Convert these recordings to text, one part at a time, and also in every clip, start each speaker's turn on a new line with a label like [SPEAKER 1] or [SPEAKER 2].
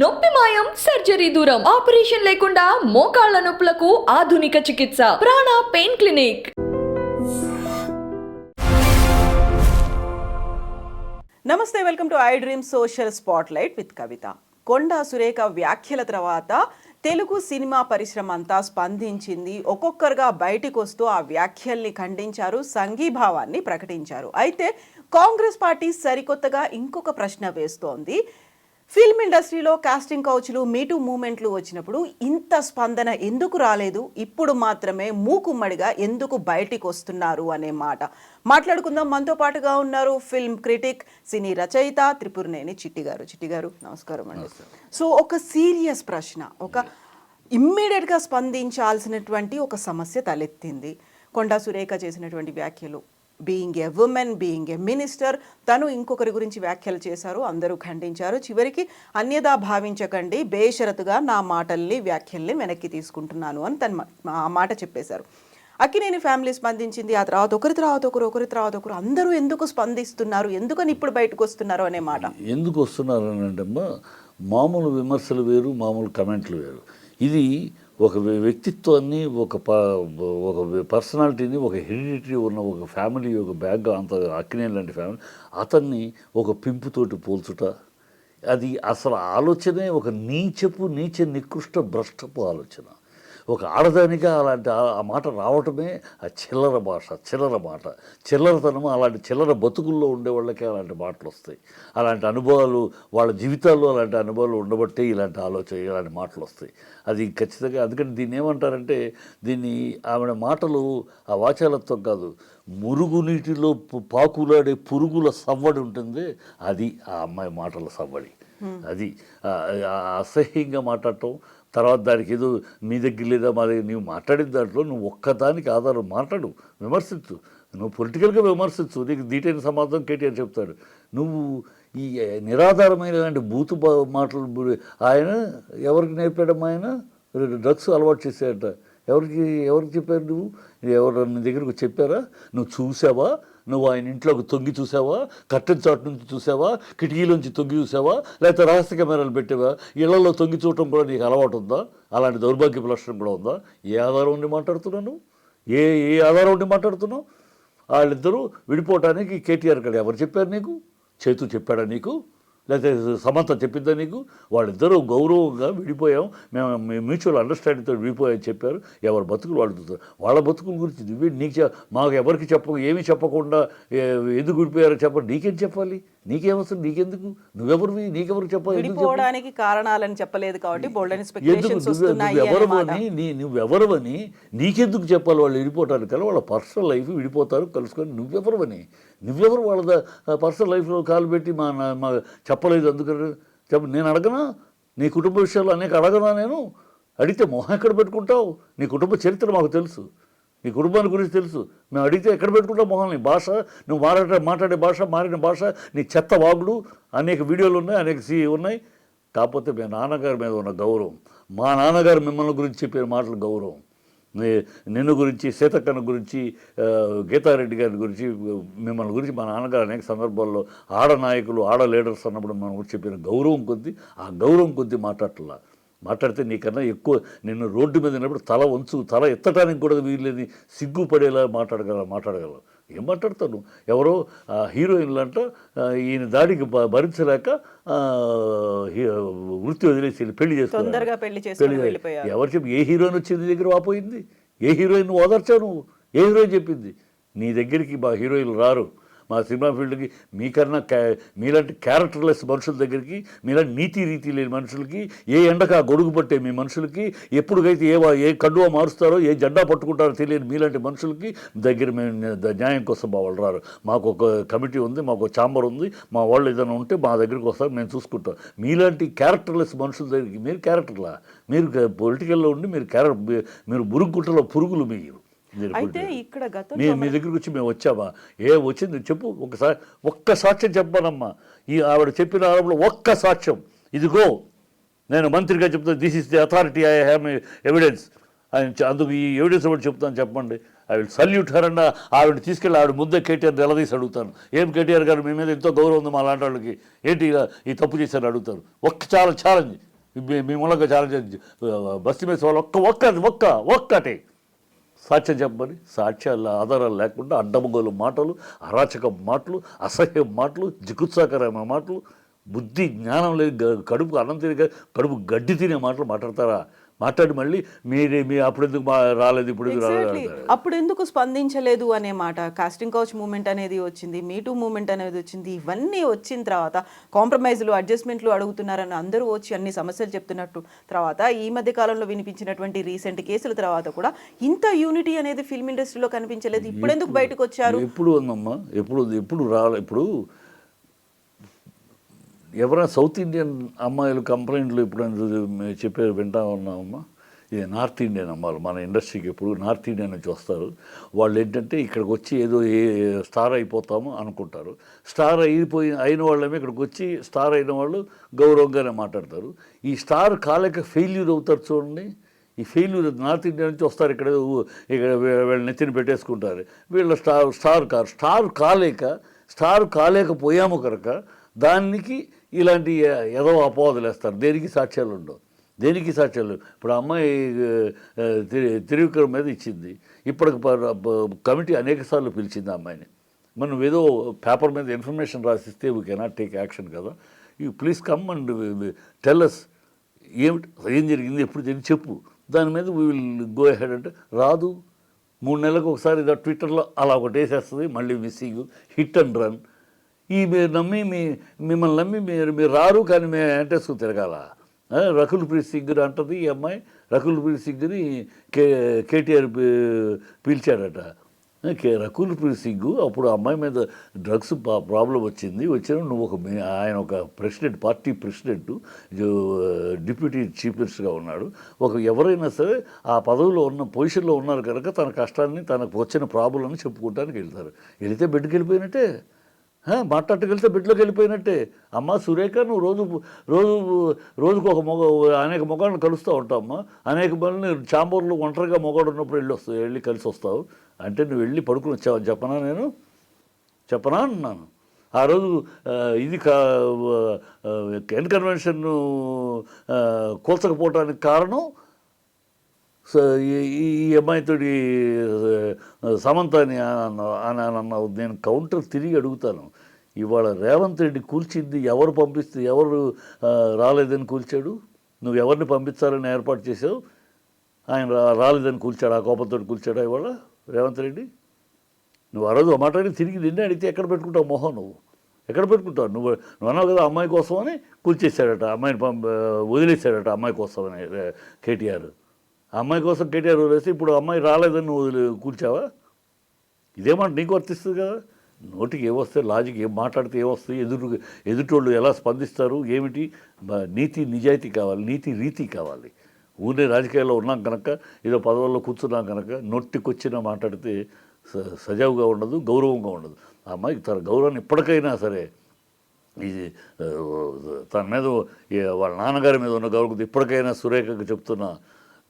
[SPEAKER 1] నొప్పి మాయం సర్జరీ దూరం ఆపరేషన్ లేకుండా మోకాళ్ళ నొప్పులకు ఆధునిక చికిత్స. Prana pain clinic.
[SPEAKER 2] నమస్తే welcome to I dream social spot light with Kavitha. Konda Surekha వ్యాఖ్యల తర్వాత తెలుగు సినిమా పరిశ్రమ అంతా స్పందించింది. ఒక్కొక్కరుగా బయటికి వస్తూ ఆ వ్యాఖ్యల్ని ఖండించారు సంఘీభావాన్ని ప్రకటించారు. అయితే కాంగ్రెస్ పార్టీ సరికొత్తగా ఇంకొక ప్రశ్న వేస్తోంది. ఫిల్మ్ ఇండస్ట్రీలో కాస్టింగ్ కౌచ్లు మీటూ మూమెంట్లు వచ్చినప్పుడు ఇంత స్పందన ఎందుకు రాలేదు? ఇప్పుడు మాత్రమే మూకుమ్మడిగా ఎందుకు బయటికి వస్తున్నారు అనే మాట. మాట్లాడుకుందాం. మనతో పాటుగా ఉన్నారు ఫిల్మ్ క్రిటిక్ సినీ రచయిత త్రిపురనేని చిట్టి గారు చిట్టి గారు నమస్కారం. అండి సో ఒక సీరియస్ ప్రశ్న ఒక ఇమ్మీడియట్గా స్పందించాల్సినటువంటి ఒక సమస్య తలెత్తింది. కొండా సురేఖ చేసినటువంటి వ్యాఖ్యలు. Being a woman being a minister తను ఇంకొకరి గురించి వ్యాఖ్యలు చేశారు అందరూ ఖండించారు. చివరికి అన్యదా భావించకండి బేషరతుగా నా మాటల్ని వ్యాఖ్యల్ని వెనక్కి తీసుకుంటున్నాను అని తను మా- ఆ మాట చెప్పేశారు. అక్కినేని ఫ్యామిలీ స్పందించింది ఆ తర్వాత ఒకరి తర్వాత ఒకరు ఒకరి తర్వాత ఒకరు అందరూ ఎందుకు స్పందిస్తున్నారు ఎందుకని ఇప్పుడు బయటకు వస్తున్నారు అనే మాట.
[SPEAKER 3] ఎందుకు వస్తున్నారు అని అంటే మామూలు విమర్శలు వేరు మామూలు కమెంట్లు వేరు. ఇది ఒక వ్యక్తిత్వాన్ని ఒక ప ఒక పర్సనాలిటీని ఒక హెరిడిటరీ ఉన్న ఒక ఫ్యామిలీ ఒక బ్యాగ్ అంత అక్కినేని లాంటి ఫ్యామిలీ అతన్ని ఒక పింపుతోటి పోల్చుట అది అసలు ఆలోచనే ఒక నీచపు నీచ నికృష్ట భ్రష్టపు ఆలోచన. ఒక ఆడదానిగా అలాంటి ఆ మాట రావటమే ఆ చిల్లర భాష చిల్లర మాట. చిల్లరతనం అలాంటి చిల్లర బతుకుల్లో ఉండే వాళ్ళకే అలాంటి మాటలు వస్తాయి. అలాంటి అనుభవాలు వాళ్ళ జీవితాల్లో అలాంటి అనుభవాలు ఉండబట్టే ఇలాంటి ఆలోచన ఇలాంటి మాటలు వస్తాయి. అది ఖచ్చితంగా అందుకని దీన్ని ఏమంటారంటే దీన్ని ఆవిడ మాటలు ఆ వాచాలత్వం కాదు మురుగునీటిలో పాకులాడే పురుగుల సవ్వడి ఉంటుంది. అది ఆ అమ్మాయి మాటల సవ్వడి. అది అసహ్యంగా మాట్లాడటం తర్వాత దానికి ఏదో మీ దగ్గర లేదా మా దగ్గర నువ్వు మాట్లాడిన దాంట్లో నువ్వు ఒక్కదానికి ఆధారం మాట్లాడు విమర్శించు. నువ్వు పొలిటికల్గా విమర్శించు నీకు దీటైన సమాధానం కేటీఆర్ చెప్తాడు. నువ్వు ఈ నిరాధారమైన ఇలాంటి బూతు మాటలు ఆయన ఎవరికి నేర్పాడమ్మా ఆయన? డ్రగ్స్ అలవాటు చేశాడట. ఎవరికి ఎవరికి చెప్పారు నువ్వు? ఎవరు నీ దగ్గరకు చెప్పారా? నువ్వు చూసావా? నువ్వు ఆయన ఇంట్లోకి తొంగి చూసావా? కట్టెన్ చాటు నుంచి చూసావా? కిటికీలోంచి తొంగి చూసావా? లేకపోతే రహస్య కెమెరాలు పెట్టావా? ఇళ్ళలో తొంగి చూడటం కూడా నీకు అలవాటు ఉందా? అలాంటి దౌర్భాగ్యపు లక్షణం కూడా ఉందా? ఏ ఆధారం ఉండి మాట్లాడుతున్నాను ఏ ఏ ఆధారం ఉండి మాట్లాడుతున్నావు? వాళ్ళిద్దరూ విడిపోవటానికి కేటీఆర్ గారు ఎవరు చెప్పారు నీకు? చేతు చెప్పాడా నీకు? లేకపోతే సమంత చెప్పిందా నీకు? వాళ్ళిద్దరూ గౌరవంగా విడిపోయాం. మేము మ్యూచువల్ అండర్స్టాండింగ్తో విడిపోయామని చెప్పారు. ఎవరు బతుకులు వాళ్ళు వాళ్ళ బతుకుల గురించి నువ్వే నీకు చె- మాకు ఎవరికి చెప్ప ఏమీ చెప్పకుండా ఎందుకు విడిపోయారో చెప్ప నీకేం చెప్పాలి? నీకేమవసరం నీకెందుకు? నువ్వెవరివి నీకెవరు?
[SPEAKER 2] విడిపోవడానికి కారణాలని చెప్పలేదు కాబట్టి.
[SPEAKER 3] నువ్వెవరవని నీ నువ్వెవరవని నీకెందుకు చెప్పాలి? వాళ్ళు విడిపోవటానికి కల వాళ్ళ పర్సనల్ లైఫ్ విడిపోతారు కలుసుకొని నువ్వెవరవని. నువ్వెవరు వాళ్ళ పర్సనల్ లైఫ్లో కాలు పెట్టి మా మా చెప్పలేదు అందుకని చెప్ప నేను అడగనా? నీ కుటుంబ విషయాలు అనేక అడగనా నేను? అడిగితే మొహం ఎక్కడ పెట్టుకుంటావు? నీ కుటుంబ చరిత్ర మాకు తెలుసు. నీ కుటుంబాన్ని గురించి తెలుసు. మేము అడిగితే ఎక్కడ పెట్టుకుంటా మొహం భాష? నువ్వు మాట్లాడే మాట్లాడే భాష మారిన భాష నీ చెత్త వాగుడు అనేక వీడియోలు ఉన్నాయి అనేక సి ఉన్నాయి. కాకపోతే మీ నాన్నగారి మీద ఉన్న గౌరవం మా నాన్నగారు మిమ్మల్ని గురించి చెప్పిన మాటలు గౌరవం. నిన్ను గురించి సీతక్కన గురించి గీతారెడ్డి గారి గురించి మిమ్మల్ని గురించి మా నాన్నగారు అనేక సందర్భాల్లో ఆడ నాయకులు ఆడ లీడర్స్ అన్నప్పుడు మనం గురించి చెప్పిన గౌరవం కొద్దీ ఆ గౌరవం కొద్దీ మాట్లాడట్లా. మాట్లాడితే నీకన్నా ఎక్కువ నిన్ను రోడ్డు మీద ఉన్నప్పుడు తల వంచు తల ఎత్తడానికి కూడా వీల్లేని సిగ్గుపడేలా మాట్లాడగల మాట్లాడగలవు. ఏం మాట్లాడతాను ఎవరో హీరోయిన్లంట ఈయన దాడికి భరించలేక వృత్తి వదిలేసి పెళ్ళి చేసుకున్నారు.
[SPEAKER 2] పెళ్ళి.
[SPEAKER 3] ఎవరు చెప్పి ఏ హీరోయిన్ వచ్చి నీ దగ్గర వాపోయింది? ఏ హీరోయిన్ నువ్వు ఓదార్చావు నువ్వు? ఏ హీరోయిన్ చెప్పింది? నీ దగ్గరికి మా హీరోయిన్లు రారు. మా సినిమా ఫీల్డ్కి మీకన్నా క్యా మీలాంటి క్యారెక్టర్లెస్ మనుషుల దగ్గరికి మీలాంటి నీతి రీతి లేని మనుషులకి ఏ ఎండక గొడుగు పట్టే మీ మనుషులకి ఎప్పుడుకైతే ఏ ఏ కండువా మారుస్తారో ఏ జెండా పట్టుకుంటారో తెలియని మీలాంటి మనుషులకి దగ్గర మేము న్యాయం కోసం మా వాళ్ళు రారు. మాకు ఒక కమిటీ ఉంది మాకు ఒక ఛాంబర్ ఉంది మా వాళ్ళు ఏదైనా ఉంటే మా దగ్గరికి వస్తారు మేము చూసుకుంటాం. మీలాంటి క్యారెక్టర్లెస్ మనుషుల దగ్గరికి మీరు క్యారెక్టర్లా? మీరు పొలిటికల్లో ఉండి మీరు క్యారెక్టర్ మీరు బురుగుంటలో పురుగులు మీరు
[SPEAKER 2] అయితే. ఇక్కడ గతంలో
[SPEAKER 3] మీ మీ దగ్గరికి వచ్చి మేము వచ్చామా? ఏ వచ్చింది చెప్పు ఒకసారి ఒక్క సాక్ష్యం చెప్పానమ్మా ఈ ఆవిడ చెప్పిన ఆవిడలో ఒక్క సాక్ష్యం. ఇదిగో నేను మంత్రిగా చెప్తాను this is the authority I have evidence ఆయన అందుకు ఈ ఎవిడెన్స్ ఒకటి చెప్తాను చెప్పండి. ఐ విల్ సల్యూట్ హర్ అన్న ఆవిడ తీసుకెళ్ళి ఆవిడ ముందే కేటీఆర్ నిలదీసి అడుగుతాను. ఏం కేటీఆర్ గారు మీ మీద ఎంతో గౌరవం ఉంది మా లాంటి వాళ్ళకి? ఏంటి ఈ తప్పు చేశారు అడుగుతారు? ఒక్క చాలా ఛాలెంజ్ మీ- మీ మూలంగా ఛాలెంజ్ బస్సు మీద వాళ్ళు ఒక్క ఒక్క ఒక్క ఒక్కటే. సాక్ష్యం చెప్పమని సాక్ష్యాల ఆధారాలు లేకుండా అడ్డమగోలు మాటలు అరాచక మాటలు అసహ్య మాటలు జిగుత్సాకరమైన మాటలు బుద్ధి జ్ఞానం లేదు కడుపు అన్నం తిరిగి కడుపు గడ్డి తినే మాటలు మాట్లాడతారా? మాట్లాడి మళ్ళీ మీరే మీ అప్పుడు ఎందుకు రాలేదు ఇప్పుడు.
[SPEAKER 2] అప్పుడు ఎందుకు స్పందించలేదు అనే మాట. కాస్టింగ్ కౌచ్ మూమెంట్ అనేది వచ్చింది మీటూ మూమెంట్ అనేది వచ్చింది ఇవన్నీ వచ్చిన తర్వాత కాంప్రమైజ్లు అడ్జస్ట్మెంట్లు అడుగుతున్నారని అందరూ వచ్చి అన్ని సమస్యలు చెప్తున్నట్టు తర్వాత ఈ మధ్య కాలంలో వినిపించినటువంటి రీసెంట్ కేసుల తర్వాత కూడా ఇంత యూనిటీ అనేది ఫిల్మ్ ఇండస్ట్రీలో కనిపించలేదు. ఇప్పుడు ఎందుకు బయటకు వచ్చారు?
[SPEAKER 3] ఎప్పుడు ఉందమ్మా? ఎప్పుడు ఎప్పుడు రాలే? ఇప్పుడు ఎవరైనా సౌత్ ఇండియన్ అమ్మాయిలు కంప్లైంట్లు ఇప్పుడు చెప్పారు వింటా ఉన్నామమ్మా? ఇది నార్త్ ఇండియన్ అమ్మాయిలు మన ఇండస్ట్రీకి ఎప్పుడు నార్త్ ఇండియన్ నుంచి వస్తారు. వాళ్ళు ఏంటంటే ఇక్కడికి వచ్చి ఏదో ఏ స్టార్ అయిపోతాము అనుకుంటారు. స్టార్ అయిపోయి అయిన వాళ్ళమే ఇక్కడికి వచ్చి స్టార్ అయిన వాళ్ళు గౌరవంగానే మాట్లాడతారు. ఈ స్టార్ కాలేక ఫెయిల్యూర్ అవుతారు చూడండి. ఈ ఫెయిల్యూర్ నార్త్ ఇండియా నుంచి వస్తారు ఇక్కడ ఇక్కడ వీళ్ళ నెత్తిని పెట్టేసుకుంటారు. వీళ్ళ స్టార్ స్టార్ కారు స్టార్ కాలేక స్టార్ కాలేకపోయాము కనుక దానికి ఇలాంటి ఏదో అపవాదులు వేస్తారు. దేనికి సాక్ష్యాలు ఉండవు. దేనికి సాక్ష్యాలు? ఇప్పుడు అమ్మాయి త్రివిక్రమ్ మీద ఇచ్చింది. ఇప్పటికి ప- కమిటీ అనేక సార్లు పిలిచింది అమ్మాయిని. మనం ఏదో పేపర్ మీద ఇన్ఫర్మేషన్ రాసిస్తే వీ కెనాట్ టేక్ యాక్షన్ కదా. You please come and tell us ఏమిటి ఏం జరిగింది ఎప్పుడు జరిగింది చెప్పు. దాని మీద వీ విల్ గో హెడ్ అంటే రాదు. మూడు నెలలకు ఒకసారి ఇదో ట్విట్టర్లో అలా ఒకటి వేసేస్తుంది మళ్ళీ మిస్సింగ్ హిట్ అండ్ రన్ ఈ మీరు నమ్మి మీ మిమ్మల్ని నమ్మి మీరు మీరు రారు కానీ మేము వెంటేసుకుని తిరగాల. రకుల్ ప్రీత్ సింగ్ అంటది ఈ అమ్మాయి రకుల్ ప్రీత్ సింగ్ని కే కేటీఆర్ పీ- కే రకుల్ ప్రీత్ సింగ్ అప్పుడు అమ్మాయి మీద డ్రగ్స్ ప్రాబ్లం వచ్చింది. వచ్చిన నువ్వు ఒక మీ- ఆయన ఒక president party president deputy chief మినిస్టర్గా ఉన్నాడు. ఒక ఎవరైనా సరే ఆ పదవిలో ఉన్న పొజిషన్లో ఉన్నారు కనుక తన కష్టాన్ని తనకు వచ్చిన ప్రాబ్లమ్ని చెప్పుకుంటానికి వెళ్తారు. వెళితే బెడ్కి వెళ్ళిపోయినట్టే. హా, బిడ్డలోకి వెళ్ళిపోయినట్టే. అమ్మ సురేఖ నువ్వు రోజు రోజు రోజుకు ఒక మొగ అనేక మొగాళ్ళని కలుస్తూ ఉంటావమ్మా. అనేక మందిని చాంబూర్లో ఒంటరిగా మొగాడు ఉన్నప్పుడు వెళ్ళి వస్తావు వెళ్ళి కలిసి వస్తావు. అంటే నువ్వు వెళ్ళి పడుకుని వచ్చావు. చెప్పనా నేను? చెప్పనా అన్నాను. ఆ రోజు ఇది కా ఎన్ కన్వెన్షన్ కూల్చకపోవటానికి కారణం ఈ- ఈ ఈ అమ్మాయితోటి సమంత అని అన్న- అని అన్నావు నేను కౌంటర్ తిరిగి అడుగుతాను. ఇవాళ రేవంత్ రెడ్డి కూల్చింది ఎవరు పంపిస్తే ఎవరు రాలేదని కూల్చాడు? నువ్వు ఎవరిని పంపించాలని ఏర్పాటు చేసావు ఆయన రా- రాలేదని కూల్చాడు? ఆ కోపంతో కూల్చాడా ఇవాళ రేవంత్ రెడ్డి? నువ్వు ఆ రోజు మాట్లాడి తిరిగి నిన్నే అడిగితే ఎక్కడ పెట్టుకుంటావు మొహం నువ్వు? ఎక్కడ పెట్టుకుంటావు? నువ్వు నువ్వు అన్నావు కదా అమ్మాయి కోసం అని కూల్చేశాడట అమ్మాయిని పంప వదిలేశాడట అమ్మాయి కోసం అని కేటీఆర్. అమ్మాయి కోసం కేటీఆర్ వదిలేస్తే ఇప్పుడు అమ్మాయి రాలేదని నువ్వు వదిలే కూర్చావా? ఇదేమాట నీకు వర్తిస్తుంది కదా? నోటికి ఏమొస్తే లాజిక్ ఏం మాట్లాడితే ఏమొస్తాయి ఎదురు ఎదుటోళ్ళు ఎలా స్పందిస్తారు ఏమిటి? నీతి నిజాయితీ కావాలి నీతి రీతి కావాలి. ఊరే రాజకీయాల్లో ఉన్నాం కనుక ఏదో పదవుల్లో కూర్చున్నాం కనుక నొట్టికొచ్చినా మాట్లాడితే స- సజావుగా ఉండదు గౌరవంగా ఉండదు. ఆ అమ్మాయికి తన గౌరవాన్ని ఇప్పటికైనా సరే ఇది తన మీద వాళ్ళ నాన్నగారి మీద ఉన్న గౌరవం ఇప్పటికైనా సురేఖకు చెప్తున్నా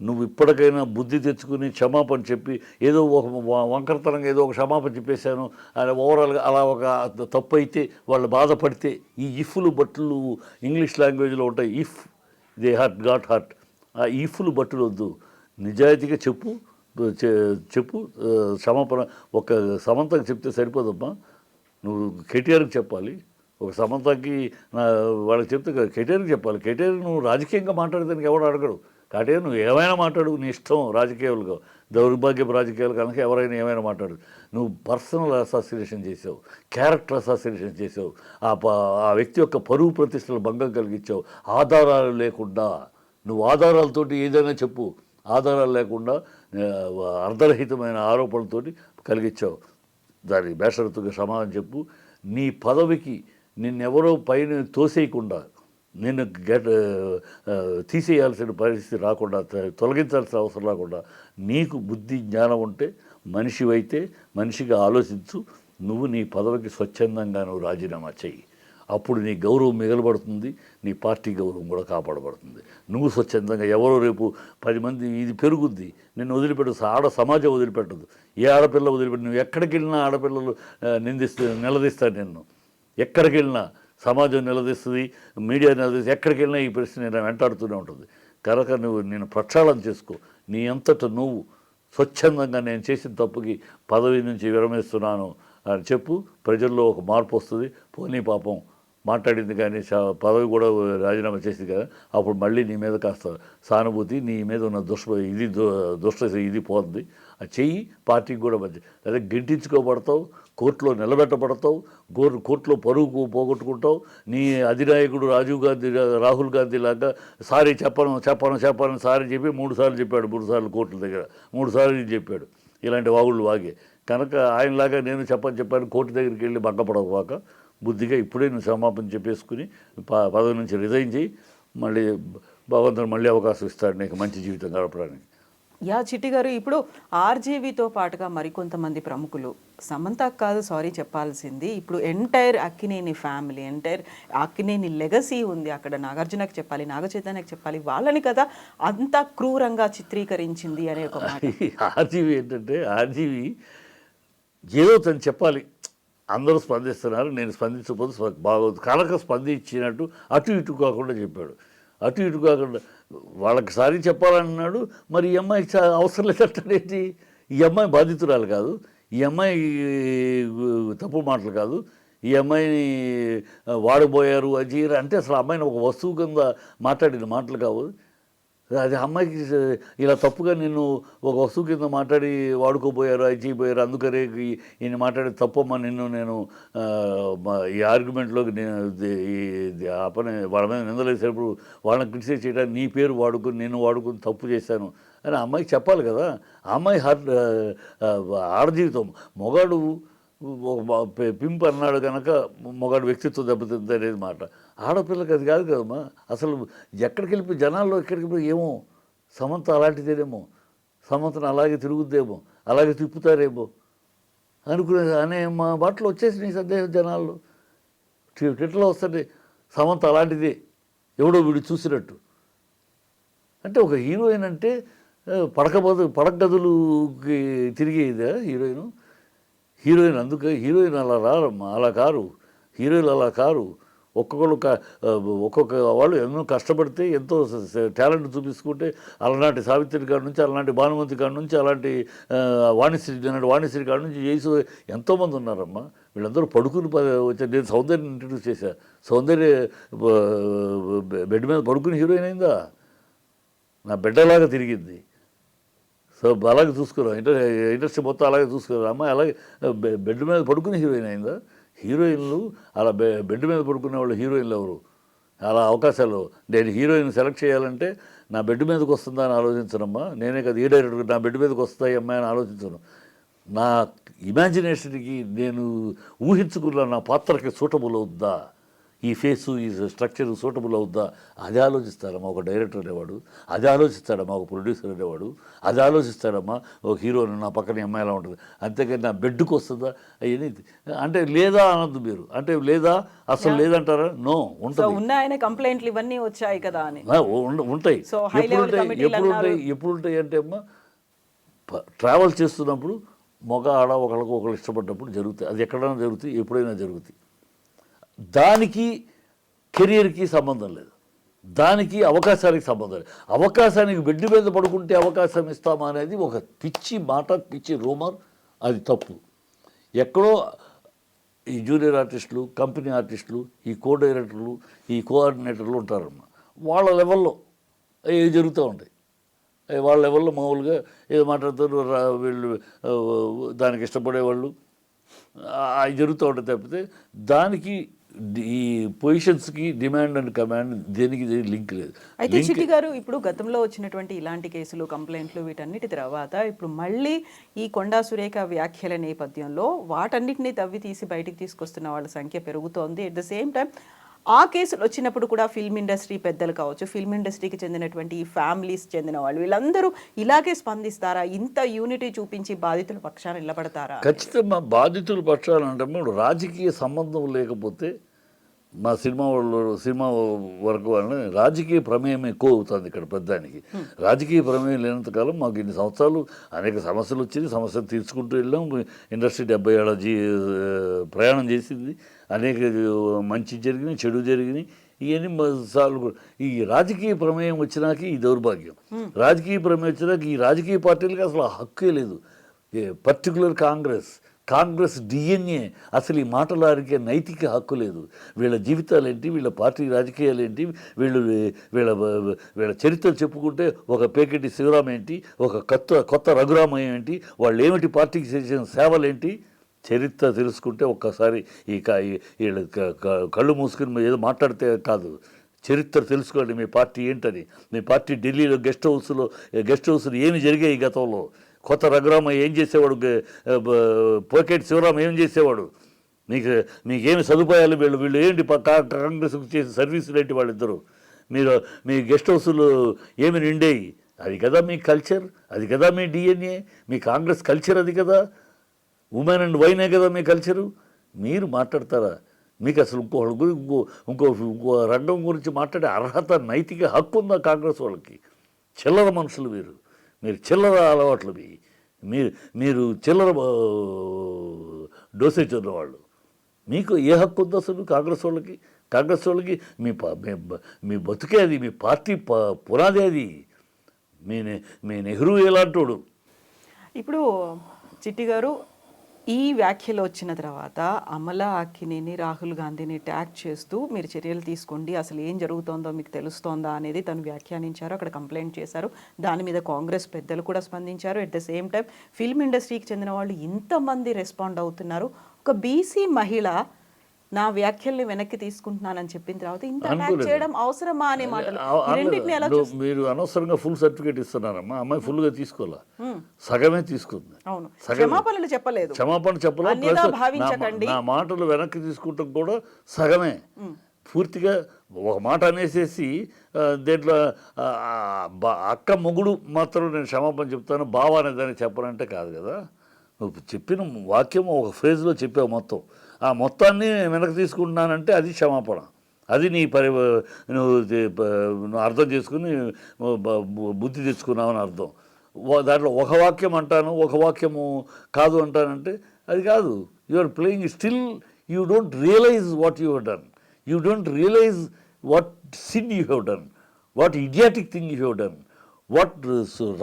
[SPEAKER 3] నువ్వు ఇప్పటికైనా బుద్ధి తెచ్చుకుని క్షమాపణ చెప్పి ఏదో ఒక వంకరతనంగా ఏదో ఒక క్షమాపణ చెప్పేశాను అలా ఓవరాల్గా అలా ఒక తప్పు అయితే వాళ్ళు బాధపడితే ఈ ఇఫ్లు బట్లు ఇంగ్లీష్ లాంగ్వేజ్లో ఉంటాయి. If they hurt got hurt. ఆ ఇఫ్లు బట్టులు వద్దు. నిజాయితీగా చెప్పు చెప్పు క్షమాపణ ఒక సమంతకు చెప్తే సరిపోదమ్మా నువ్వు కేటీఆర్కి చెప్పాలి. ఒక సమంతకి నా వాళ్ళకి చెప్తే కదా, కేటీఆర్కి చెప్పాలి. కేటీఆర్ నువ్వు రాజకీయంగా మాట్లాడేదానికి ఎవడు అడగడు. కాబట్టి నువ్వు ఏమైనా మాట్లాడు నీ ఇష్టం రాజకీయాలుగా దౌర్భాగ్యపు రాజకీయాలు కనుక ఎవరైనా ఏమైనా మాట్లాడు. నువ్వు పర్సనల్ అసాసినేషన్ చేసావు క్యారెక్టర్ అసాసినేషన్ చేసావు ఆ ప ఆ వ్యక్తి యొక్క పరువు ప్రతిష్టలు భంగం కలిగించావు ఆధారాలు లేకుండా నువ్వు ఆధారాలతోటి ఏదైనా చెప్పు ఆధారాలు లేకుండా అర్ధరహితమైన ఆరోపణలతోటి కలిగించావు. దాని బేషరతుగా సమాధానం చెప్పు. నీ పదవికి నిన్నెవరో పైన తోసేయకుండా నేను గెట్ తీసేయాల్సిన పరిస్థితి రాకుండా తొలగించాల్సిన అవసరం రాకుండా నీకు బుద్ధి జ్ఞానం ఉంటే మనిషివైతే మనిషిగా ఆలోచించు నువ్వు నీ పదవికి స్వచ్ఛందంగా నువ్వు రాజీనామా చెయ్యి. అప్పుడు నీ గౌరవం మిగలబడుతుంది నీ పార్టీ గౌరవం కూడా కాపాడబడుతుంది. నువ్వు స్వచ్ఛందంగా ఎవరో రేపు పది మంది ఇది పెరుగుద్ది నిన్ను వదిలిపెట్టు ఆడ సమాజం వదిలిపెట్టదు. ఏ ఆడపిల్ల వదిలిపెట్టు నువ్వు ఎక్కడికి వెళ్ళినా ఆడపిల్లలు ఆ, నిందిస్తూ నిలదీస్తారు నిన్ను. ఎక్కడికి వెళ్ళినా సమాజం నిలదీస్తుంది మీడియా నిలదీస్తుంది ఎక్కడికి వెళ్ళినా ఈ ప్రశ్న నేను వెంటాడుతూనే ఉంటుంది. కనుక నువ్వు నేను ప్రక్షాళన చేసుకో. నీ అంతట నువ్వు స్వచ్ఛందంగా నేను చేసిన తప్పుకి పదవి నుంచి విరమిస్తున్నాను అని చెప్పు. ప్రజల్లో ఒక మార్పు వస్తుంది. పోనీ పాపం మాట్లాడింది కానీ పదవి కూడా రాజీనామా చేసింది కదా అప్పుడు మళ్ళీ నీ మీద కాస్త సానుభూతి నీ మీద ఉన్న దుష్ట ఇది దు- దుష్ట ఇది పోతుంది. చెయ్యి పార్టీకి కూడా మంచి అదే గిట్టించుకోబడతావు కోర్టులో నిలబెట్టబడతావు గోర్ కోర్టులో పరుగు పోగొట్టుకుంటావు. నీ అధినాయకుడు రాజీవ్ గాంధీ రాహుల్ గాంధీ లాగా సారీ చెప్పను చెప్పను చెప్పను సారీ చెప్పి మూడు సార్లు చెప్పాడు మూడు సార్లు కోర్టుల దగ్గర. మూడు సార్లు చెప్పాడు. ఇలాంటి వాగుళ్ళు వాగే. కనుక ఆయనలాగా నేను చెప్పని చెప్పాను కోర్టు దగ్గరికి వెళ్ళి బగ్గపడకపోక బుద్ధిగా ఇప్పుడే నువ్వు క్షమాపణ చెప్పేసుకుని ప- పదవి నుంచి రిజైన్ చేయి. మళ్ళీ భగవంతుడు మళ్ళీ అవకాశం ఇస్తాడు నీకు మంచి జీవితం గడపడానికి.
[SPEAKER 2] యా చిట్టి గారు ఇప్పుడు ఆర్జేవీతో పాటుగా మరికొంతమంది ప్రముఖులు. సమంత కాదు సారీ చెప్పాల్సింది. ఇప్పుడు entire Akkineni family entire Akkineni legacy ఉంది అక్కడ. నాగార్జునకి చెప్పాలి నాగచైతన్యకి చెప్పాలి వాళ్ళని కదా అంత క్రూరంగా చిత్రీకరించింది అనే ఒక మాట.
[SPEAKER 3] ఆర్జీవి ఏంటంటే ఆర్జీవి ఏదో తను చెప్పాలి. అందరూ స్పందిస్తున్నారు నేను స్పందించకపోతే బాగోదు. కనుక స్పందించినట్టు అటు ఇటు కాకుండా చెప్పాడు. అటు ఇటు కాకుండా వాళ్ళకి సారి చెప్పాలన్నాడు మరి ఈ అమ్మాయి చా- అవసరం లేదంటాడేంటి ఈ అమ్మాయి బాధితురాలు కాదు ఈ అమ్మాయి తప్పు మాటలు కాదు ఈ అమ్మాయిని వాడబోయారు అది చేయరు అంటే అసలు అమ్మాయిని ఒక వస్తువు కింద మాట్లాడిన మాటలు కావు. అది అమ్మాయికి ఇలా తప్పుగా నేను ఒక వస్తువు కింద మాట్లాడి వాడుకోపోయారు అది చేయబోయారు అందుకనే ఈయన మాట్లాడి తప్పమ్మా నిన్ను నేను ఈ ఆర్గ్యుమెంట్లోకి నేను ఆ పని వాళ్ళ మీద నిందలేసేటప్పుడు వాళ్ళని క్రిటిసైజ్ చేయడానికి నీ పేరు వాడుకుని నేను వాడుకుని తప్పు చేశాను. అని అమ్మాయికి చెప్పాలి కదా. అమ్మాయి హార్ట్ ఆడజీవితం. మొగాడు ఒక అన్నాడు కనుక మొగాడు వ్యక్తిత్వం దెబ్బతింది అనేది మాట. ఆడపిల్లకి అది కాదు కదమ్మా. అసలు ఎక్కడికి వెళ్ళిపోయి జనాల్లో ఎక్కడికి పోయి ఏమో సమంత అలాంటిదేనేమో. సమంతను అలాగే తిరుగుద్దేమో. అలాగే తిప్పుతారేమో. అనుకునే అనే మా బాటలో వచ్చేసి సందేహం జనాల్లో. ట్విట్టర్లో వస్తుంది. సమంత అలాంటిదే. ఎవడో వీడు చూసినట్టు. అంటే ఒక హీరోయిన్ అంటే పడక పడక గదులుకి తిరిగేదా హీరోయిన్? హీరోయిన్ అందుకే హీరోయిన్ అలా రారమ్మా. అలా కారు. హీరోయిన్ అలా కారు. ఒక్కొక్కరు ఒక్కొక్క వాళ్ళు ఎన్నో కష్టపడితే ఎంతో టాలెంట్ చూపించుకుంటే అలనాటి సావిత్రి కాడ నుంచి అలాంటి భానుమతి కాడ నుంచి అలాంటి వాణిశ్రీ నాటి వాణిశ్రీ కాడ నుంచి చేసి ఎంతోమంది ఉన్నారమ్మా. వీళ్ళందరూ పడుకుని వచ్చారు నేను సౌందర్యని ఇంట్రడ్యూస్ చేశా. సౌందర్య బెడ్ మీద పడుకుని హీరోయిన్ అయిందా? నా బిడ్డలాగా తిరిగింది. సో అలాగే చూసుకున్నాం ఇంటర్ ఇండస్ట్రీ మొత్తం అలాగే చూసుకున్నాం అమ్మాయి అలాగే బెడ్ మీద పడుకుని హీరోయిన్ అయిందా? హీరోయిన్లు అలా బె బెడ్ మీద పడుకునే వాళ్ళు హీరోయిన్లు ఎవరు? అలా అవకాశాలు. నేను హీరోయిన్ సెలెక్ట్ చేయాలంటే నా బెడ్ మీదకి వస్తుందా అని ఆలోచించనమ్మా. నేనే కదా ఏ డైరెక్టర్ నా బెడ్ మీదకి వస్తాయి అమ్మాయి అని ఆలోచించను. నా ఇమాజినేషన్కి నేను ఊహించుకున్న నా పాత్రకి సూటబుల్ అవుద్దా? ఈ ఫేసు ఈ స్ట్రక్చర్ సూటబుల్ అవుద్దా? అది ఆలోచిస్తాడమ్మా ఒక డైరెక్టర్ అనేవాడు? అది ఆలోచిస్తాడమ్మా ఒక ప్రొడ్యూసర్ అనేవాడు? అది ఆలోచిస్తాడమ్మా ఒక హీరోని నా పక్కన అమ్మాయి ఎలా ఉంటుంది? అంతేకాని నా బెడ్కి వస్తుందా? అవన్నీ అంటే లేదా అనొద్దు మీరు. అంటే లేదా? అసలు లేదంటారా? నో ఉంటుంది.
[SPEAKER 2] ఉన్న ఆయన కంప్లైంట్లు ఇవన్నీ వచ్చాయి కదా అని.
[SPEAKER 3] ఉంటాయి. ఎప్పుడు ఉంటాయి ఎప్పుడు ఉంటాయి. ఎప్పుడు ఉంటాయి అంటే అమ్మా ట్రావెల్ చేస్తున్నప్పుడు మగ ఆడ ఒకళ్ళకు ఒకళ్ళు ఇష్టపడ్డప్పుడు జరుగుతాయి. అది ఎక్కడైనా జరుగుతాయి ఎప్పుడైనా జరుగుతాయి. దానికి కెరియర్కి సంబంధం లేదు. దానికి అవకాశానికి సంబంధం లేదు. అవకాశానికి బిడ్డ మీద పడుకుంటే అవకాశం ఇస్తామా అనేది ఒక పిచ్చి మాట పిచ్చి రూమర్ అది తప్పు. ఎక్కడో ఈ జూనియర్ ఆర్టిస్టులు కంపెనీ ఆర్టిస్టులు ఈ కో డైరెక్టర్లు ఈ కోఆర్డినేటర్లు ఉంటారమ్మా. వాళ్ళ లెవెల్లో ఇవి జరుగుతూ ఉంటాయి. వాళ్ళ లెవెల్లో మామూలుగా ఏదో మాట్లాడుతారు వీళ్ళు దానికి ఇష్టపడేవాళ్ళు అవి జరుగుతూ ఉంటాయి తప్పితే దానికి ఈ పొజిషన్స్కి డిమాండ్ అండ్ కమాండ్ దేనికి లింక్ లేదు.
[SPEAKER 2] అయితే చిట్టి గారు ఇప్పుడు గతంలో వచ్చినటువంటి ఇలాంటి కేసులు కంప్లైంట్లు వీటన్నిటి తర్వాత ఇప్పుడు మళ్ళీ ఈ కొండా సురేఖ వ్యాఖ్యల నేపథ్యంలో వాటన్నిటిని తవ్వి తీసి బయటికి తీసుకొస్తున్న వాళ్ళ సంఖ్య పెరుగుతోంది. ఎట్ ద సేమ్ టైం ఆ కేసులు వచ్చినప్పుడు కూడా ఫిల్మ్ ఇండస్ట్రీ పెద్దలు కావచ్చు ఫిల్మ్ ఇండస్ట్రీకి చెందినటువంటి ఫ్యామిలీస్ చెందిన వాళ్ళు వీళ్ళందరూ ఇలాగే స్పందిస్తారా? ఇంత యూనిటీ చూపించి బాధితుల పక్షాన నిలబడతారా?
[SPEAKER 3] ఖచ్చితంగా బాధితుల పక్షాలు అంటే రాజకీయ సంబంధం లేకపోతే మా సినిమా వాళ్ళు సినిమా వరకు వాళ్ళని రాజకీయ ప్రమేయం ఎక్కువ అవుతుంది ఇక్కడ పెద్దానికి. రాజకీయ ప్రమేయం లేనంతకాలం మాకు ఇన్ని సంవత్సరాలు అనేక సమస్యలు వచ్చింది. సమస్యలు తీర్చుకుంటూ వెళ్ళాం. ఇండస్ట్రీ డెబ్బై ఏళ్ళ జీ ప్రయాణం చేసింది. అనేక మంచి జరిగినాయి చెడు జరిగినాయి. ఇవన్నీ సార్లు ఈ రాజకీయ ప్రమేయం వచ్చినాక ఈ దౌర్భాగ్యం. రాజకీయ ప్రమేయం వచ్చినాక ఈ రాజకీయ పార్టీలకి అసలు హక్కే లేదు. పర్టికులర్ కాంగ్రెస్ కాంగ్రెస్ డిఎన్ఏ అసలు ఈ మాటలారికే నైతిక హక్కు లేదు. వీళ్ళ జీవితాలు ఏంటి వీళ్ళ పార్టీ రాజకీయాలు ఏంటి వీళ్ళు వీళ్ళ వీళ్ళ చరిత్ర చెప్పుకుంటే ఒక పేకెటి శివరాం ఏంటి? ఒక కొత్త కొత్త రఘురామయ్య ఏంటి? వాళ్ళు ఏమిటి పార్టీకి చేసిన సేవలు ఏంటి చరిత్ర తెలుసుకుంటే ఒక్కసారి ఈ వీళ్ళ కళ్ళు మూసుకుని ఏదో మాట్లాడితే కాదు. చరిత్ర తెలుసుకోండి మీ పార్టీ ఏంటని. మీ పార్టీ ఢిల్లీలో గెస్ట్ హౌస్లో గెస్ట్ హౌస్లో ఏమి జరిగాయి గతంలో? కొత్త రఘురామ ఏం చేసేవాడు? పోకెట్ శివరామ ఏం చేసేవాడు? మీకు మీకేమి సదుపాయాలు వీళ్ళు? వీళ్ళు ఏంటి ప- కాంగ్రెస్కి చేసే సర్వీసులు ఏంటి వాళ్ళిద్దరు? మీరు మీ గెస్ట్ హౌసులు ఏమి నిండేవి అది కదా మీ కల్చర్ అది కదా మీ డిఎన్ఏ మీ కాంగ్రెస్ కల్చర్ అది కదా? ఉమెన్ అండ్ వైనే కదా మీ కల్చరు? మీరు మాట్లాడతారా? మీకు అసలు ఇంకో గురించి ఇంకో ఇంకో ఇంకో రంగం గురించి మాట్లాడే అర్హత నైతిక హక్కు ఉందా కాంగ్రెస్ వాళ్ళకి? చిల్లర మనుషులు మీరు మీరు చిల్లర అలవాట్లు మీ మీరు మీరు చిల్లర డోసేజ్ ఉన్నవాళ్ళు. మీకు ఏ హక్కు ఉందో అసలు కాంగ్రెస్ వాళ్ళకి? కాంగ్రెస్ వాళ్ళకి మీ ప- మీ బ- మీ బతుకే అది మీ పార్టీ ప పునాది అది. మీ మీ నెహ్రూ ఎలాంటోడు
[SPEAKER 2] ఇప్పుడు చిట్టి గారు ఈ వ్యాఖ్యలు వచ్చిన తర్వాత అమల అక్కినేని రాహుల్ గాంధీని ట్యాగ్ చేస్తూ మీరు చర్యలు తీసుకోండి అసలు ఏం జరుగుతోందో మీకు తెలుస్తోందా అనేది తను వ్యాఖ్యానించారు అక్కడ కంప్లైంట్ చేశారు. దాని మీద కాంగ్రెస్ పెద్దలు కూడా స్పందించారు. At the same time film ఇండస్ట్రీకి చెందిన వాళ్ళు ఇంతమంది రెస్పాండ్ అవుతున్నారు. ఒక బీసీ మహిళ నా వ్యాఖ్యల్ని వెనక్కి తీసుకుంటున్నానని చెప్పిన తర్వాత ఇంత అటాక్. చేయడం అవసరమా అనే మాటలు.
[SPEAKER 3] నువ్వు- మీరు అనవసరంగా ఫుల్ సర్టిఫికేట్ ఇస్తున్నారమ్మా. అమ్మాయి ఫుల్గా తీసుకోవాలా? సగమే తీసుకుంది.
[SPEAKER 2] అవును. క్షమాపణలు చెప్పలేదు.
[SPEAKER 3] క్షమాపణ చెప్పలా
[SPEAKER 2] అన్యథా
[SPEAKER 3] ప్లస్ నా- మాటలు వెనక్కి తీసుకుంటాం కూడా సగమే. పూర్తిగా ఒక మాట అనేసేసి దేంట్లో అక్క మొగుడు మాత్రం నేను క్షమాపణ చెప్తాను. బావ అనేదాన్ని చెప్పనంటే కాదు కదా. నువ్వు చెప్పిన వాక్యం ఒక ఫ్రేజ్లో చెప్పావు మొత్తం. ఆ మొత్తాన్ని వెనక్కి తీసుకుంటున్నానంటే అది క్షమాపణ. అది నీ పరి నువ్వు అర్థం చేసుకుని బుద్ధి తెచ్చుకున్నావు బుద్ధి తెచ్చుకున్నావని అర్థం. దాంట్లో ఒక వాక్యం అంటాను ఒక వాక్యము కాదు అంటానంటే అది కాదు. You are playing still you don't realise what you have done. You don't realise what sin you have done. What idiotic thing you have done. What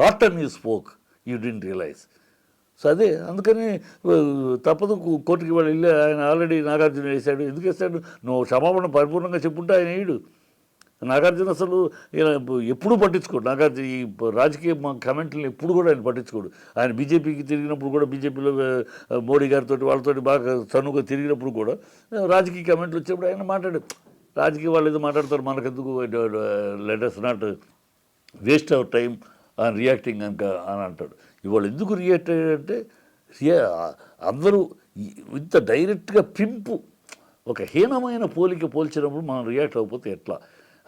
[SPEAKER 3] rotten you spoke you don't realise. So అదే అందుకని తప్పదు కోర్టుకి వాళ్ళు వెళ్ళి ఆయన already Nagarjuna వేశాడు. ఎందుకు వేస్తాడు నువ్వు క్షమాపణ పరిపూర్ణంగా చెప్పుంటే ఆయన వేయడు నాగార్జున అసలు ఈయన ఎప్పుడూ పట్టించుకోడు. నాగార్జున ఈ రాజకీయ కమెంట్లను ఎప్పుడు కూడా ఆయన పట్టించుకోడు. ఆయన బీజేపీకి తిరిగినప్పుడు కూడా బీజేపీలో మోడీ గారితో వాళ్ళతో బాగా చనువుగా తిరిగినప్పుడు కూడా రాజకీయ కమెంట్లు వచ్చినప్పుడు ఆయన మాట్లాడు. రాజకీయ వాళ్ళు ఏదో మాట్లాడతారు మనకెందుకు let us not waste our time on reacting అంక అని అంటాడు. ఇవాళ ఎందుకు రియాక్ట్ అయ్యాడంటే రియా అందరూ ఇంత డైరెక్ట్గా పింపు ఒక హీనమైన పోలిక పోల్చినప్పుడు మనం రియాక్ట్ అవ్వకపోతే ఎట్లా?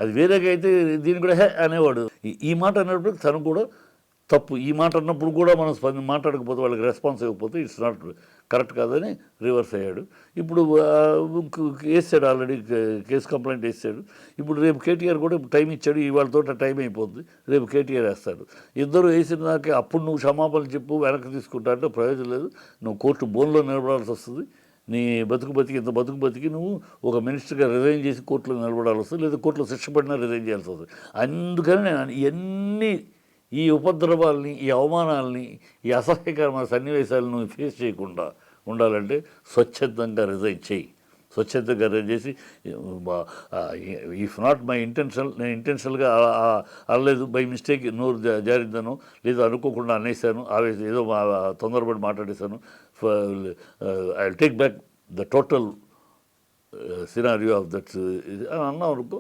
[SPEAKER 3] అది వేరేగా అయితే దీన్ని కూడా హే అనేవాడు. ఈ- ఈ మాట అనేటప్పుడు తను కూడా తప్పు. ఈ మాట అన్నప్పుడు కూడా మనం స్పంది మాట్లాడకపోతే వాళ్ళకి రెస్పాన్స్ ఇవ్వకపోతే ఇట్స్ నాట్ కరెక్ట్ కాదని రివర్స్ అయ్యాడు. ఇప్పుడు వేసాడు ఆల్రెడీ కేసు కంప్లైంట్ వేసాడు. ఇప్పుడు రేపు కేటీఆర్ కూడా టైం ఇచ్చాడు ఇవాళతో టైం అయిపోతుంది రేపు కేటీఆర్ వేస్తాడు. ఇద్దరు వేసిన దాకా అప్పుడు నువ్వు క్షమాపణ చెప్పు వెనక్కి తీసుకుంటా అంటే ప్రయోజనం లేదు. నువ్వు కోర్టు బోన్లో నిలబడాల్సి వస్తుంది. నీ బతుకు బతికి ఇంత బతుకు బతికి నువ్వు ఒక మినిస్టర్గా రిజైన్ చేసి కోర్టులో నిలబడాల్సి వస్తుంది లేదా కోర్టులో శిక్ష పడినా రిజైన్ చేయాల్సి వస్తుంది. అందుకని నేను ఇవన్నీ ఈ ఉపద్రవాల్ని ఈ అవమానాల్ని ఈ అసహ్యకరమైన సన్నివేశాలను ఫేస్ చేయకుండా ఉండాలంటే స్వచ్ఛందంగా రిజైన్ చేయి. స్వచ్ఛందంగా రిజైన్ చేసి ఇఫ్ నాట్ మై ఇంటెన్షన్ నేను ఇంటెన్షనల్గా అనలేదు బై మిస్టేక్ నోరు జా- జారిద్దాను లేదా అనుకోకుండా అనేసాను ఆవేశం ఏదో మా- తొందరపడి మాట్లాడేశాను I take back the total scenario of that అని అన్నాం అనుకో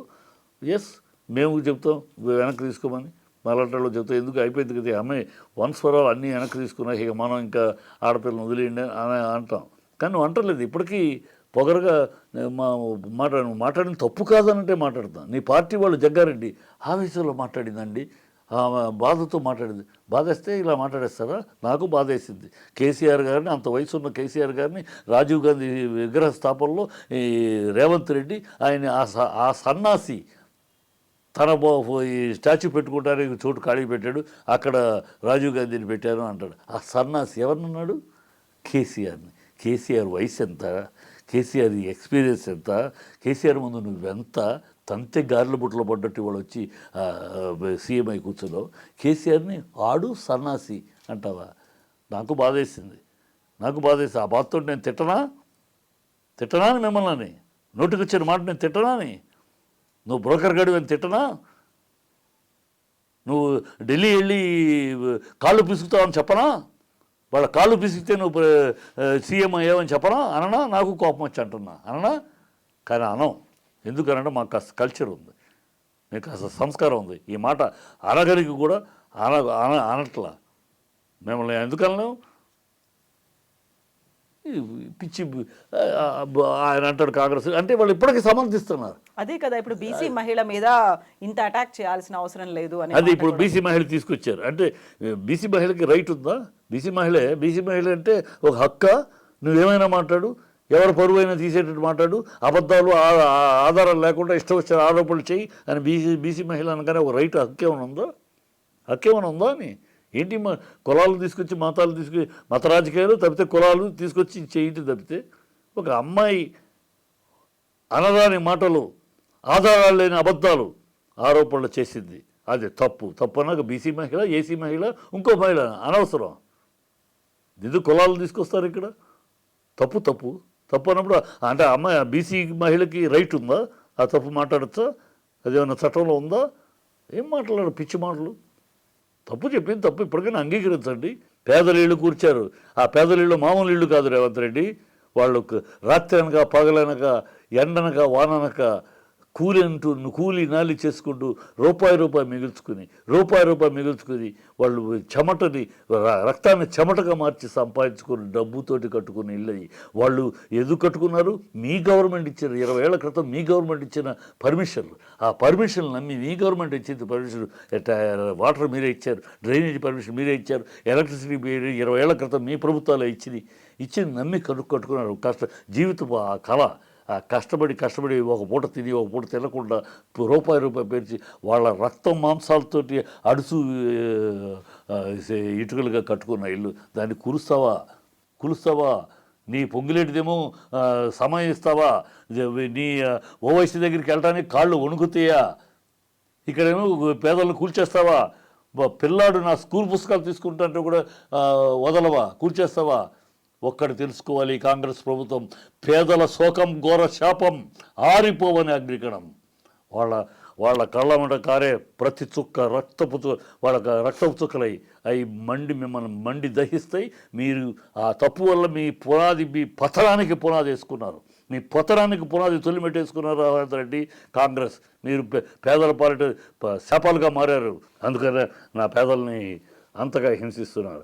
[SPEAKER 3] ఎస్ మేము చెప్తాం వెనక్కి తీసుకోమని. మలాటలో చెబుతా ఎందుకు అయిపోయింది కదా ఆమె వన్స్ ఫర్ ఆల్ అన్నీ వెనక్కి తీసుకున్నా ఇక మనం ఇంకా ఆడపిల్లని వదిలేయండి అని అంటాం. కానీ నువ్వు అంటలేదు. ఇప్పటికీ పొగరగా మా మాట మాట్లాడిన తప్పు కాదనంటే మాట్లాడతాం. నీ పార్టీ వాళ్ళు జగ్గారెడ్డి ఆవేశంలో మాట్లాడిందండి. బాధతో మాట్లాడింది. బాధేస్తే ఇలా మాట్లాడేస్తారా? నాకు బాధేసింది. కేసీఆర్ గారిని అంత వయసు ఉన్న కేసీఆర్ గారిని రాజీవ్ గాంధీ విగ్రహ స్థాపనలో ఈ రేవంత్ రెడ్డి ఆయన ఆ స- ఆ సన్నాసి తన ఈ స్టాచ్యూ పెట్టుకుంటానికి చోటు ఖాళీ పెట్టాడు. అక్కడ రాజీవ్ గాంధీని పెట్టాను అంటాడు. ఆ సన్నాసి ఎవరినన్నాడు కేసీఆర్ని. కేసీఆర్ వయసు ఎంత? కేసీఆర్ ఎక్స్పీరియన్స్ ఎంత? కేసీఆర్ ముందు నువ్వెంత తంతే గారెల బుట్టలో పడ్డట్టు వాళ్ళు వచ్చి ఆ, సీఎం అయి కూర్చున్నావు. కేసీఆర్ని ఆడు సన్నాసి అంటావా? నాకు బాధేసింది. నాకు బాధేసింది ఆ బాధతో నేను తిట్టనా? తిట్టనా అని మిమ్మల్ని నోటికొచ్చిన మాట నేను తిట్టనా అని? నువ్వు బ్రోకర్ గడివి అని తిట్టనా? నువ్వు ఢిల్లీ వెళ్ళి కాళ్ళు పిసుకుతావని చెప్పనా? వాళ్ళ కాళ్ళు పిసిగితే నువ్వు సీఎం అయ్యావని చెప్పనా? అననా? నాకు కోపం వచ్చి అంటున్నా. అననా? కానీ అనం ఎందుకనంటే మాకు కాస్త కల్చర్ ఉంది. మీకు కాస్త సంస్కారం ఉంది. ఈ మాట అనగరికి కూడా అన అన అనట్లా. మిమ్మల్ని ఎందుకనలేము పిచ్చి ఆయన అంటాడు కాంగ్రెస్. అంటే వాళ్ళు ఇప్పటికీ సమర్థిస్తున్నారు.
[SPEAKER 2] అదే కదా ఇప్పుడు బీసీ మహిళ మీద ఇంత అటాక్ చేయాల్సిన అవసరం లేదు అని
[SPEAKER 3] అది ఇప్పుడు బీసీ మహిళ తీసుకొచ్చారు. అంటే బీసీ మహిళకి రైట్ ఉందా? బీసీ మహిళే బీసీ మహిళ అంటే ఒక హక్క? నువ్వేమైనా మాట్లాడు ఎవరు పరువైనా తీసేటట్టు మాట్లాడు అబద్ధాలు ఆధారాలు లేకుండా ఇష్టం వచ్చిన ఆరోపణలు చేయి అని బీసీ బీసీ మహిళ అనగానే ఒక రైట్ హక్కు ఏమైనా ఉందా? హక్కు ఏమైనా ఉందా అని? ఏంటి మా కులాలు తీసుకొచ్చి మతాలు తీసుకొచ్చి మత రాజకీయాలు తప్పితే కులాలు తీసుకొచ్చి చేయించి తప్పితే ఒక అమ్మాయి అనరాని మాటలు ఆధారాలు లేని అబద్ధాలు ఆరోపణలు చేసింది. అది తప్పు. తప్పు అన్నాక బీసీ మహిళ ఏసీ మహిళ ఇంకో మహిళ అనవసరం. ఎందుకు కులాలు తీసుకొస్తారు ఇక్కడ. తప్పు తప్పు. తప్పు అన్నప్పుడు అంటే అమ్మాయి బీసీ మహిళకి రైట్ ఉందా? ఆ తప్పు మాట్లాడచ్చా? అదేమన్నా చట్టంలో ఉందా? ఏం మాట్లాడారు? పిచ్చి మాటలు. తప్పు చెప్పింది తప్పు. ఇప్పటికైనా అంగీకరించండి. పేదలీళ్ళు కూర్చారు. ఆ పేదలీళ్ళు మామూలు ఇళ్ళు కాదు రేవంత్ రెడ్డి. వాళ్ళకు రాత్రి అనక పగలనక ఎండనక వాననక కూలి అంటూ కూలి నాలి చేసుకుంటూ రూపాయి రూపాయి మిగుల్చుకుని రూపాయి రూపాయి మిగుల్చుకుని వాళ్ళు చెమటని రక్తాన్ని చెమటగా మార్చి సంపాదించుకుని డబ్బుతోటి కట్టుకుని ఇల్లు వాళ్ళు ఎందుకు కట్టుకున్నారు? మీ గవర్నమెంట్ ఇచ్చిన ఇరవై ఏళ్ళ క్రితం మీ గవర్నమెంట్ ఇచ్చిన పర్మిషన్లు. ఆ పర్మిషన్ నమ్మి మీ గవర్నమెంట్ ఇచ్చింది పర్మిషన్ వాటర్ మీరే ఇచ్చారు డ్రైనేజ్ పర్మిషన్ మీరే ఇచ్చారు ఎలక్ట్రిసిటీ ఇరవై ఏళ్ళ క్రితం మీ ప్రభుత్వాలు ఇచ్చింది ఇచ్చింది నమ్మి కట్టు కట్టుకున్నారు. కష్ట జీవితపు ఆ కళ కష్టపడి కష్టపడి ఒక పూట తిని ఒక పూట తినకుండా రూపాయి రూపాయి పేర్చి వాళ్ళ రక్తం మాంసాలతోటి అడుసు ఇటుకలుగా కట్టుకున్న ఇల్లు. దాన్ని కురుస్తావా? కులుస్తావా నీ పొంగిలేటిదేమో సమయం ఇస్తావా? నీ ఆ, ఓవైసీ దగ్గరికి వెళ్ళడానికి కాళ్ళు వణుకుతాయా? ఇక్కడేమో పేదలను కూల్చేస్తావా? పిల్లాడు నా స్కూల్ పుస్తకాలు తీసుకుంటుంటే కూడా వదలవా? కూల్చేస్తావా? ఒక్కటి తెలుసుకోవాలి కాంగ్రెస్ ప్రభుత్వం. పేదల శోకం ఘోర శాపం ఆరిపోవని అగ్నికణం. వాళ్ళ వాళ్ళ కళ్ళమట కారే ప్రతి చుక్క రక్తపు వాళ్ళ క- రక్తపు చుక్కలై అవి మండి మిమ్మల్ని మండి దహిస్తాయి. మీరు ఆ తప్పు వల్ల మీ పునాది మీ పతనానికి పునాది వేసుకున్నారు. మీ పతనానికి పునాది తొలిమెట్టేసుకున్నారు రేవంత్ రెడ్డి. కాంగ్రెస్ మీరు పే- పేదల పాలిట శాపాలుగా మారారు. అందుకనే నా పేదల్ని అంతగా హింసిస్తున్నారు.